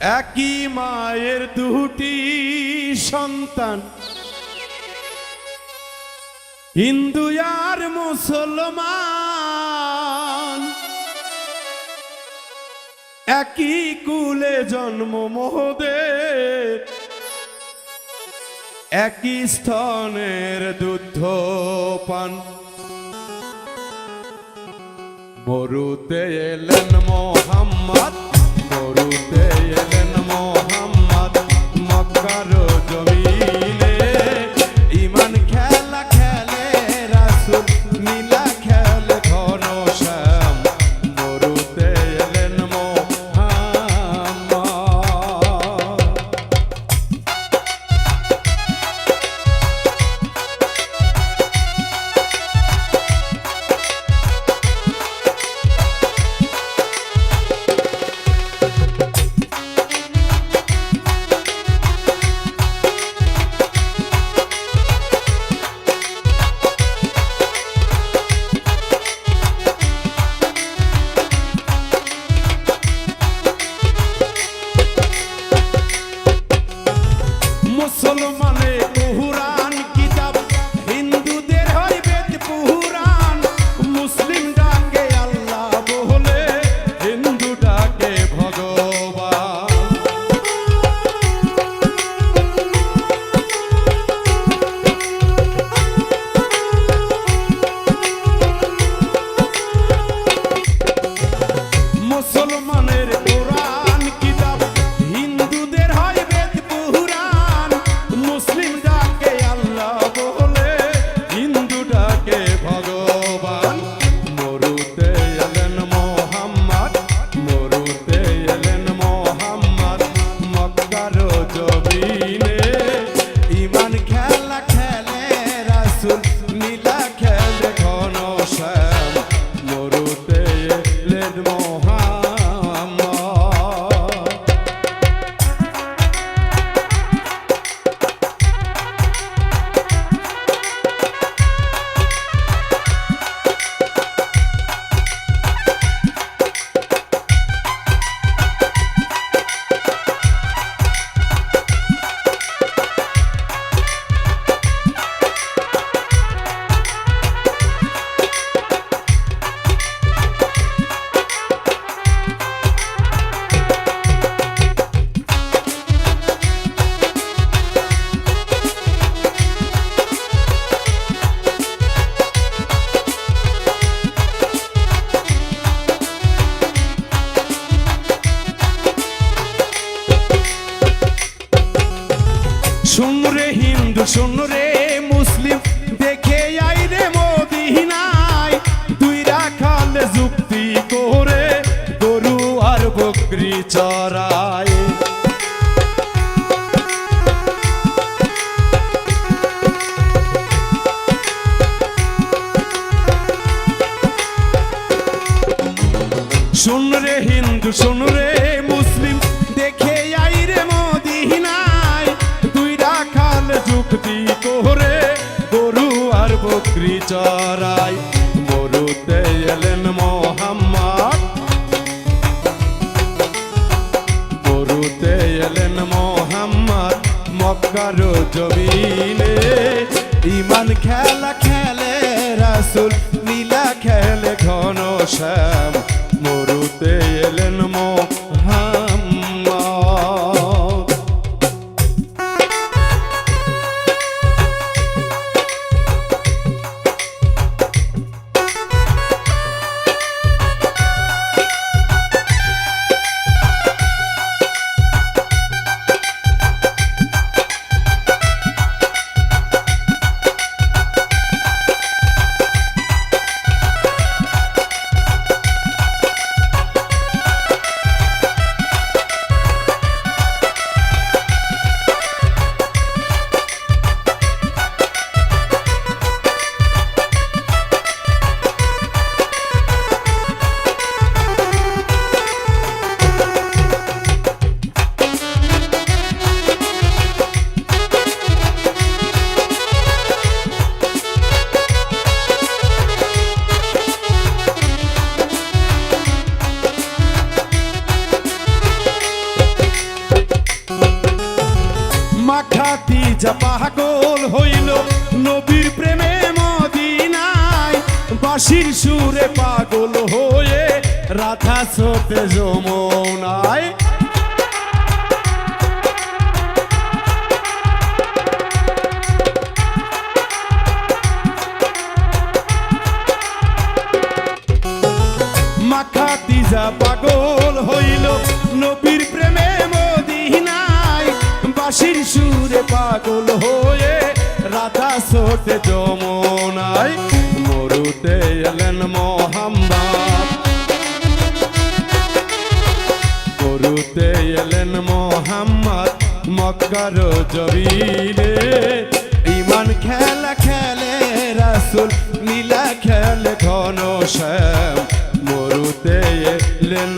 একই মায়ের দুটি সন্তান। হিন্দু আর মুসলমান। একই কুলে জন্ম মোহদের একই স্তনের দুধ পান মরুতে এলেন মোহাম্মদ। শুন রে হিন্দু, শুন রে মুসলিম, দেখে আই রে মদিনায়। দুই রাখাল যুক্তি করে গরু আর বকরি চড়ায়। শুন রে হিন্দু, শুন যুক্তি করে গরু আর বকরি চড়াই। মরুতে এলেন মোহাম্মদ। মরুতে এলেন মোহাম্মদ মক্কার জমিনে। ইমান খেলা খেলে রাসুল নীলা খেলে ঘন শ্যাম যা পাগল হইল নবীর প্রেমে মদিনায়। বাঁশির সুরে পাগল হয়ে রাধা সোতে যমুনায়। মাখা তিজা পাগল হইল নবীর বাঁশির সুরে পাগল হয়ে রাধা সোটে যমুনায় মরুতে এলেন মোহাম্মদ মরুতে এলেন মোহাম্মদ মক্কার জবিরে ইমান খেলা খেলে রাসুল নীলা খেলে ঘন শ্যাম। মরুতে এলেন